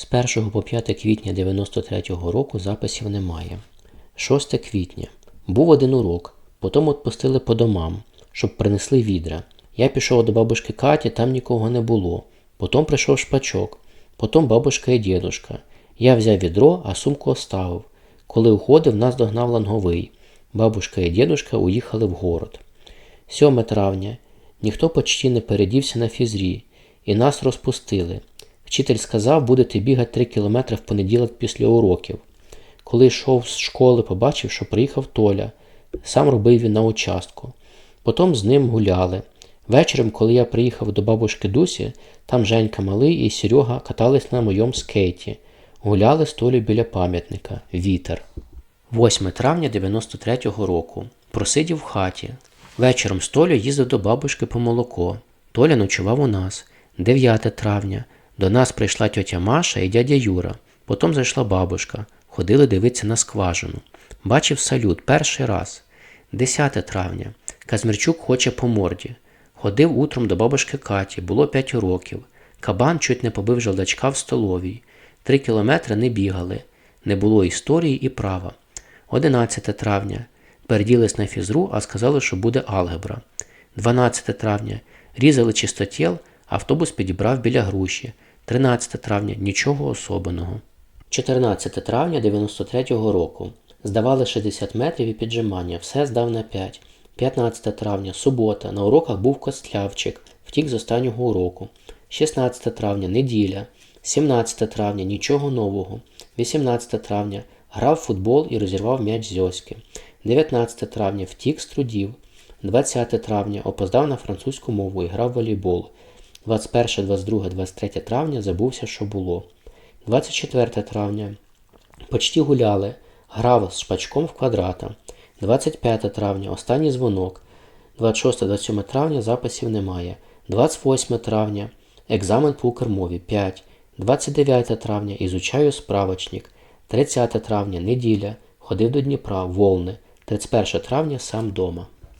З 1 по 5 квітня 93-го року записів немає. 6 квітня. Був один урок, потім відпустили по домам, щоб принесли відра. Я пішов до бабушки Каті, там нікого не було. Потім прийшов шпачок, потім бабушка і дідушка. Я взяв відро, а сумку оставив. Коли уходив, нас догнав ланговий. Бабушка і дідушка уїхали в город. 7 травня. Ніхто почти не передівся на фізрі, і нас розпустили. Вчитель сказав, будете бігати 3 кілометри в понеділок після уроків. Коли йшов з школи, побачив, що приїхав Толя. Сам робив він на участку. Потім з ним гуляли. Вечором, коли я приїхав до бабушки Дусі, там Женька малий і Серега катались на моєму скейті. Гуляли з Толю біля пам'ятника. Вітер. 8 травня 93-го року. Просидів в хаті. Вечором з Толю їздив до бабушки по молоко. Толя ночував у нас. 9 травня. До нас прийшла тьотя Маша і дядя Юра. Потім зайшла бабушка. Ходили дивитися на скважину. Бачив салют перший раз. 10 травня. Казмірчук хоче по морді. Ходив утром до бабушки Каті, було 5 років. Кабан чуть не побив желдачка в столовій. Три кілометри не бігали. Не було історії і права. 11 травня. Переділись на фізру, а сказали, що буде алгебра. 12 травня. Різали чистотіл, автобус підібрав біля груші. 13 травня нічого особеного. 14 травня 93-го року. Здавали 60 метрів і піджимання, все здав на 5. 15 травня, субота, на уроках був костлявчик, втік з останнього уроку. 16 травня, неділя. 17 травня, нічого нового. 18 травня, грав футбол і розірвав м'яч Зьоськи. 19 травня, втік з трудів. 20 травня, опоздав на французьку мову і грав волейбол. 21, 22, 23 травня забувся, що було. 24 травня. Почти гуляли. Грав з шпачком в квадрата. 25 травня. Останній дзвонок. 26-27 травня записів немає. 28 травня. Екзамен по укрмові 5. 29 травня. Ізучаю справочник. 30 травня. Неділя. Ходив до Дніпра. Волни. 31 травня сам дома.